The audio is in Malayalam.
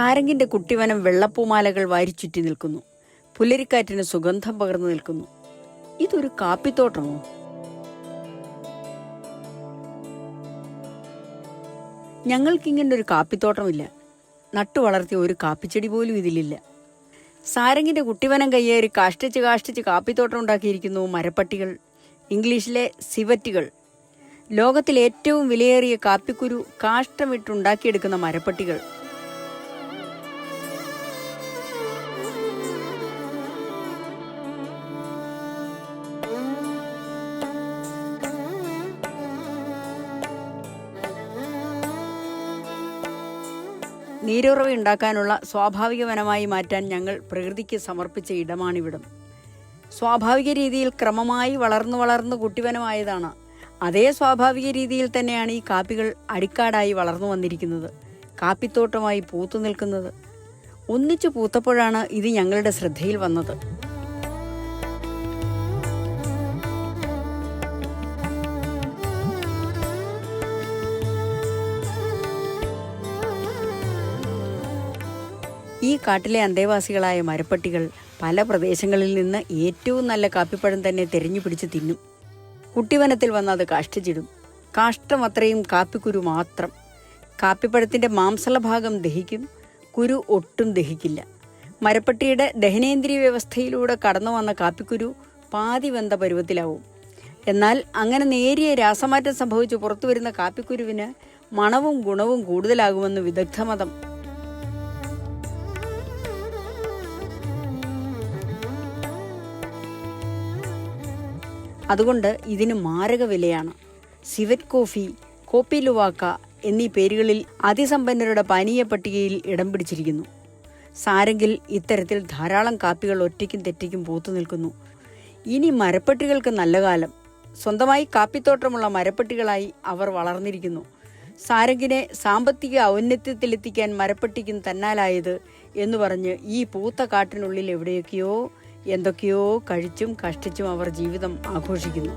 സാരംഗിന്റെ കുട്ടിവനം വെള്ളപ്പൂമാലകൾ വാരിച്ചുറ്റി നിൽക്കുന്നു. പുലരിക്കാറ്റിന് സുഗന്ധം പകർന്നു നിൽക്കുന്നു. ഇതൊരു കാപ്പിത്തോട്ടമോ? ഞങ്ങൾക്കിങ്ങനെ ഒരു കാപ്പിത്തോട്ടമില്ല. നട്ടു വളർത്തിയ ഒരു കാപ്പിച്ചെടി പോലും ഇതിലില്ല. സാരംഗിന്റെ കുട്ടിവനം കയ്യേറി കാഷ്ടിച്ച് കാഷ്ടിച്ച് കാപ്പിത്തോട്ടം ഉണ്ടാക്കിയിരിക്കുന്നു മരപ്പട്ടികൾ ഇംഗ്ലീഷിലെ സിവറ്റുകൾ. ലോകത്തിൽ ഏറ്റവും വിലയേറിയ കാപ്പിക്കുരു കാഷ്ടമിട്ടുണ്ടാക്കിയെടുക്കുന്ന മരപ്പട്ടികൾ. നീരുറവ ഉണ്ടാക്കാനുള്ള സ്വാഭാവിക വനമായി മാറ്റാൻ ഞങ്ങൾ പ്രകൃതിക്ക് സമർപ്പിച്ച ഇടമാണിവിടം. സ്വാഭാവിക രീതിയിൽ ക്രമമായി വളർന്നു വളർന്നു കുട്ടിവനമായതാണ്. അതേ സ്വാഭാവിക രീതിയിൽ തന്നെയാണ് ഈ കാപ്പികൾ അടിക്കാടായി വളർന്നു വന്നിരിക്കുന്നത്. കാപ്പിത്തോട്ടമായി പൂത്തു നിൽക്കുന്നത്. ഒന്നിച്ചു പൂത്തപ്പോഴാണ് ഇത് ഞങ്ങളുടെ ശ്രദ്ധയിൽ വന്നത്. ഈ കാട്ടിലെ അന്തേവാസികളായ മരപ്പട്ടികൾ പല പ്രദേശങ്ങളിൽ നിന്ന് ഏറ്റവും നല്ല കാപ്പിപ്പഴം തന്നെ തെരഞ്ഞു പിടിച്ച് തിന്നും. കുട്ടിവനത്തിൽ വന്ന് അത് കാഷ്ടിച്ചിടും. കാഷ്ടം അത്രയും കാപ്പിക്കുരു മാത്രം. കാപ്പിപ്പഴത്തിന്റെ മാംസള ഭാഗം ദഹിക്കും കുരു ഒട്ടും ദഹിക്കില്ല. മരപ്പട്ടിയുടെ ദഹനേന്ദ്രിയ വ്യവസ്ഥയിലൂടെ കടന്നു വന്ന കാപ്പിക്കുരു പാതി വെന്ത പരുവത്തിലാവും. എന്നാൽ അങ്ങനെ നേരിയ രാസമാറ്റം സംഭവിച്ച് പുറത്തു വരുന്ന കാപ്പിക്കുരുവിന് മണവും ഗുണവും കൂടുതലാകുമെന്ന് വിദഗ്ധമതം അതുകൊണ്ട് ഇതിന് മാരക വിലയാണ്. സിവറ്റ് കോഫി കോപ്പി ലുവാക്ക എന്നീ പേരുകളിൽ അതിസമ്പന്നരുടെ പാനീയ പട്ടികയിൽ ഇടം പിടിച്ചിരിക്കുന്നു. സാരെങ്കിൽ ഇത്തരത്തിൽ ധാരാളം കാപ്പികൾ ഒറ്റയ്ക്കും തെറ്റയ്ക്കും പൂത്തു നിൽക്കുന്നു. ഇനി മരപ്പട്ടികൾക്ക് നല്ല കാലം. സ്വന്തമായി കാപ്പിത്തോട്ടമുള്ള മരപ്പട്ടികളായി അവർ വളർന്നിരിക്കുന്നു. സാരംഗിനെ സാമ്പത്തിക ഔന്നത്യത്തിലെത്തിക്കാൻ മരപ്പട്ടിക്കും തന്നാലായത് എന്ന് പറഞ്ഞ് ഈ പൂത്ത കാട്ടിനുള്ളിൽ എവിടെയൊക്കെയോ എന്തൊക്കെയോ കഴിച്ചും കഷ്ടിച്ചും അവർ ജീവിതം ആഘോഷിക്കുന്നു.